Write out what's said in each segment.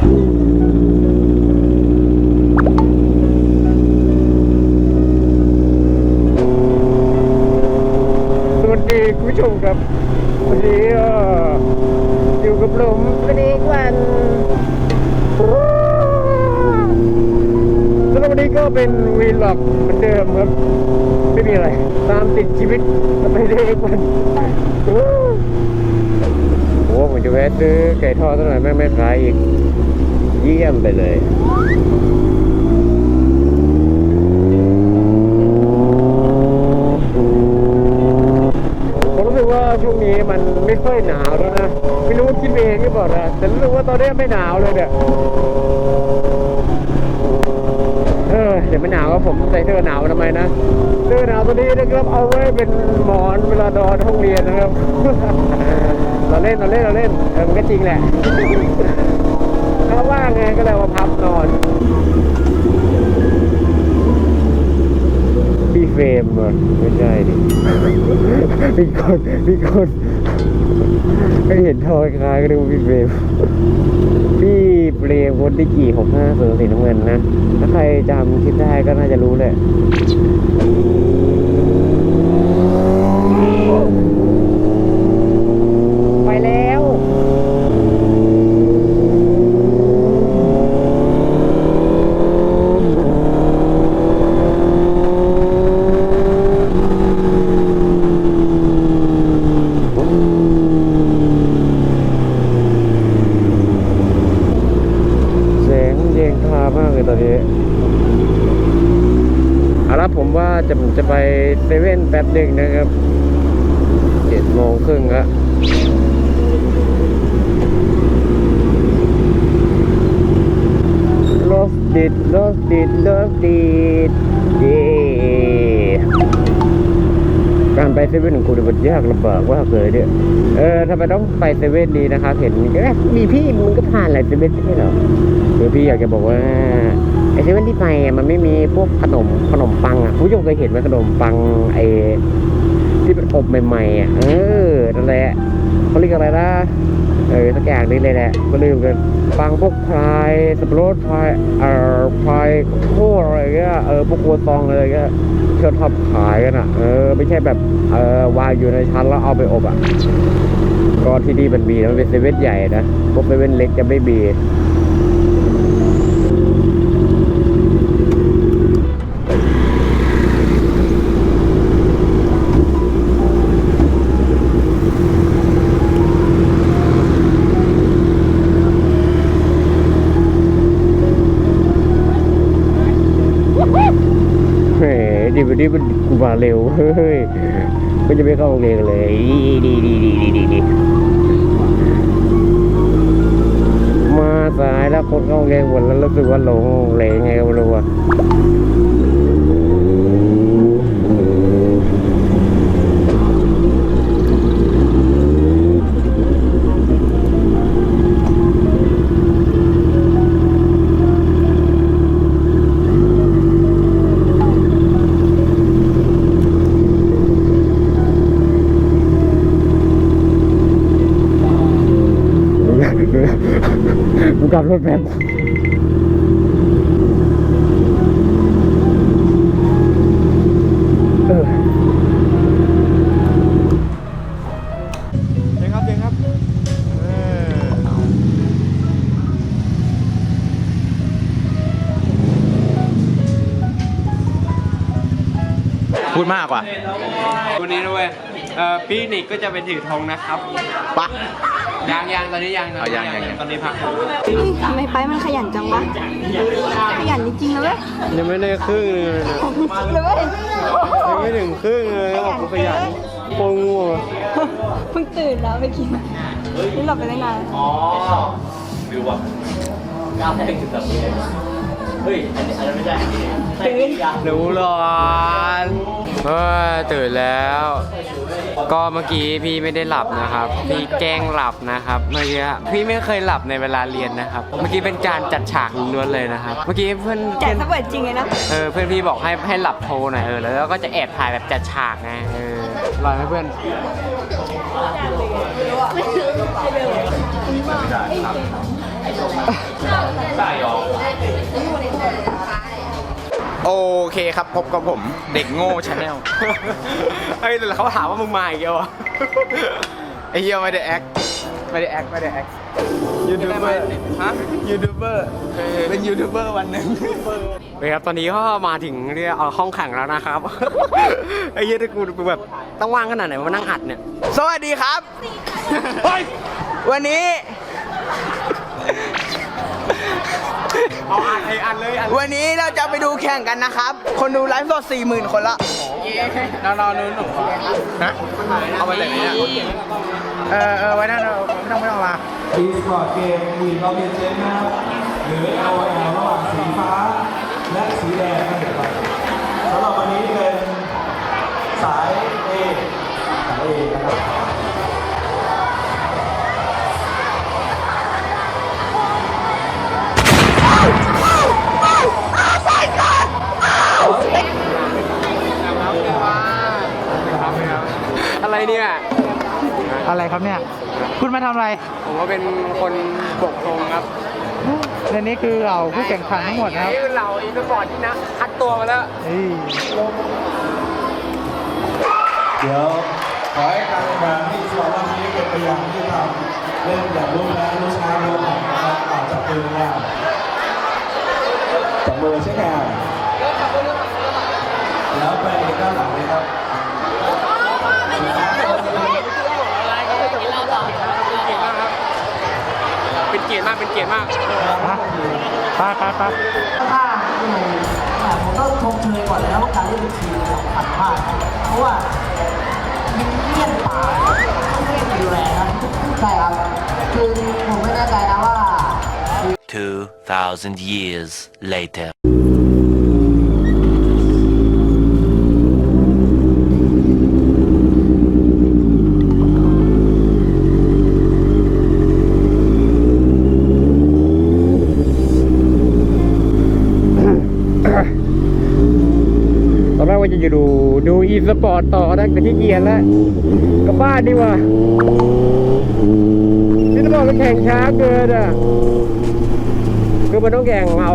สวัสดีคุณผู้ชมครับ วันนี้ก็อยู่กับผมวันนี้วันสำหรับวันนี้ก็เป็นวีล็อกเหมือนเดิมครับ ไม่มีอะไร ตามติดชีวิตไปเด็กวันโอ้โหผมจะแวะซื้อไก่ทอดสักหน่อยแม่งไม่ขายอีก เยี่ยมไปเลยผมรู้สึกว่าช่วงนี้มันไม่ค่อยหนาวแล้วนะไม่รู้คิดเองหรือเปล่านะแต่รู้สึกว่าตอนนี้ไม่หนาวเลยเนี่ยเออเดี๋ยวไม่หนาวก็ผมใส่เสื้อหนาวทำไมนะเสื้อหนาวตัวนี้นะครับเอาไว้เป็นหมอนเวลานอนห้องเรียนนะครับเราเล่นเราเล่นเราเล่นเออมันก็จริงแหละ ถ้าว่างไงก็เลยมาพับนอนพี่เฟรมเหรอไม่ใช่ดิพี่คนพี่คนไม่เห็นทอยคลายก็ดูว่าพี่เฟรมพี่เปรมคนที่กี่หกห้าเสือสีน้ำเงินนะ ถ้าใครจำคิดได้ก็น่าจะรู้แหละ ไปแล้ว แสงเยงทามากเลยตอนนี้เอาละผมว่าจะจะไป เซเว่นแป๊บหนึ่งนะครับเจ็ดโมงครึ่งละรถติดรถติดรถติดเย้การไปเซเว่นของคุณมันยากลำบากมาเลยเนี่ยเออทำไมต้องไปเซเว่นดีนะครับเห็นมีพี่มึงก็ผ่านหลายเซเว่นไม่ใช่หรอคือพี่อยากจะบอกว่า เซเว่นที่ไปอะมันไม่มีพวกขนมขนมปังอะคุณผู้ชมเคยเห็นไหมขนมปังไอที่เป็นอบใหม่ๆอะเออนั่นแหละเขาเรียกอะไรนะเออสักอย่างนี้เลยแหละก็ลืมกันปังพวกพายสับปะรดพายเอ่อพายโคตรอะไรเงี้ยเออพวกกัวตองอะไรเงี้ยที่เขาทำขายกันอะเออไม่ใช่แบบเออวางอยู่ในชั้นแล้วเอาไปอบอะก็ที่นี่มันมีนะมันเป็นเซเว่นใหญ่นะพวกเซเว่นเล็กจะไม่มีเฮ้ยดีวั นี้มันกูมาเร็ว เฮ้ยมันจะไม่เข้าโรงเรียนเลย ดีดีดีดีดีดีมาสายแล้วคนเข้าโรงเรียนหมดแล้วรู้สึกว่าหลงเหลงไงก็ไรถแป๊บเออเดี๋ยวครับเดี๋ยวครับเออพูดมากกว่าวันนี้ด้วยเอ่อพี่นิกก็จะไปถือธงนะครับ ปะ ยังยังตอนนี้ยังเอายังยังยัง ตอนนี้พักทำไมไปมันขยันจังวะ ขยันจริงๆนะเว้ยยังไม่ได้ครึ่งเลยนะจริงๆเลยเว้ยยังไม่ถึงครึ่งเลยแล้วบอกกูขยันโคตรง่วงอะเพิ่งตื่นแล้วไปกินนี่หลับไปตั้งนานรู้ร้อนเฮ้ยตื่นแล้ว ก็เมื่อกี้พี่ไม่ได้หลับนะครับ พี่แกล้งหลับนะครับ เมื่อกี้พี่ไม่เคยหลับในเวลาเรียนนะครับ เมื่อกี้เป็นการจัดฉากล้วนๆเลยนะครับ เมื่อกี้เพื่อนแจเพื่กอนสะเบิดจริงเลยนะ เออเพื่อนพี่บอกให้ให้หลับโทรหน่อยเออแล้วก็จะแอบถ่ายแบบจัดฉากไงเอออร่อยไหมเพื่อน โอเคครับพบกับผมเด็กโง่ชาแนลเฮ้ยแต่เขาถามว่ามึงมาอีกแล้วไอ้เหี้ยไม่ได้แอคไม่ได้แอคไม่ได้แอคยูทูบเบอร์ฮะยูทูบเบอร์เป็นยูทูบเบอร์วันหนึ่งเฮ้ยครับตอนนี้ก็มาถึงเรียกเอาห้องแข่งแล้วนะครับไอ้เหี้ยที่กูกูแบบต้องว่างขนาดไหนมานั่งอัดเนี่ย สวัสดีครับวันนี้ เอาอัดไออัดเลยอัดวันนี้เราจะไปดูแข่งกันนะครับ คนดูไลฟ์สด4 0,000 คนละนอนนอนนู้นหนูฮะเอาไปเลยเนี่ยเออเออไว้นั่นเราไม่ต้องไม่ต้องมาทีสปอร์ตเกมวีกอล์ฟเจนนะครับหรือ LOL ระหว่างสีฟ้า และสีแดงนะครับสำหรับวันนี้เป็นสาย เนี่ยอะไรครับเนี่ย คุณมาทำอะไร ผมว่าเป็นคนบกตรงครับในนี้คือเราผู้แข่งขันทั้งหมดนะครับนี่คือเราอีสปอร์ตที่นะคัดตัวมาแล้วเฮ้ยเดี๋ยวขอให้การแข่งขันที่สองรอบนี้เป็นไปอย่างที่ทำเล่นอย่างร่วมแรงร่วมช้าร่วมแข่งนะครับอาจจะปืนยากจับมือใช่ไหมแล้วไปด้านหลังเลยครับ เป็นเกียรติมากเป็นเกียรติมากมาไปไปไปถ้าผมต้องชมเชยก่อนเลยนะว่าการเล่นเป็นทีมสำคัญมากนะเพราะว่ามินเนี่ยนป่าต้องเล่นดูแลนะใช่ครับคือผมไม่แน่ใจนะว่า2,000 years later. ตอนแรก ว่าจะอยู่ดูดูอีสปอร์ตต่อนะแต่ขี้เกียจแล้วกลับบ้านดีกว่าที่ต้องบอกมันแข่งช้าเกินอะคือมันต้องแข่งเอา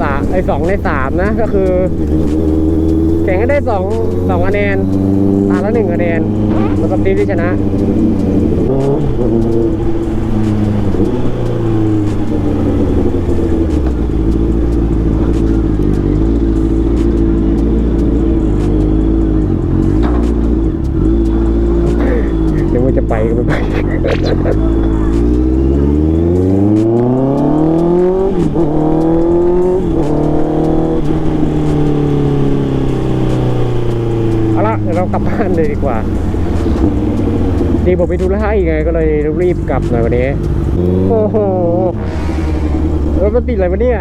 สามไอสองในสามนะ ก็คือ แข่งให้ได้สองสองคะแนนตาละหนึ่งคะแนนสำหรับทีมที่ชนะ เอาละเดี๋ยวเรากลับบ้านเลยดีกว่าดีผมไปดูแลให้ไงก็เลยรีบกลับหน่อยวันนี้ โอ้โหรถมันติดอะไรวะเนี่ย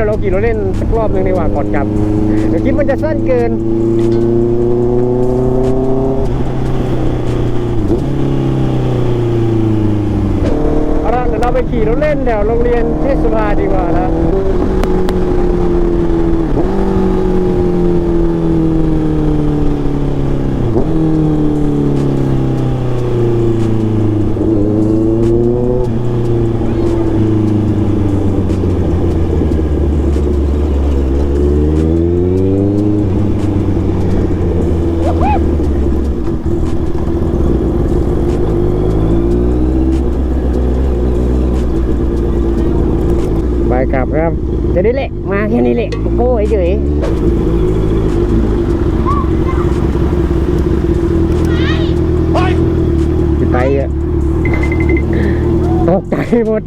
ดี๋ยวเราขี่รถเล่นสักรอบหนึ่งดีกว่าก่อนกลับ เดี๋ยวคลิปมันจะสั้นเกินเอาละเดี๋ยวเราไปขี่รถเล่นแถวโรงเรียนเทศบาลดีกว่านะ ไปกลับครับแค่นี้แหละมาแค่นี้แหละโก้เฉยจะไปอะตกใจหมด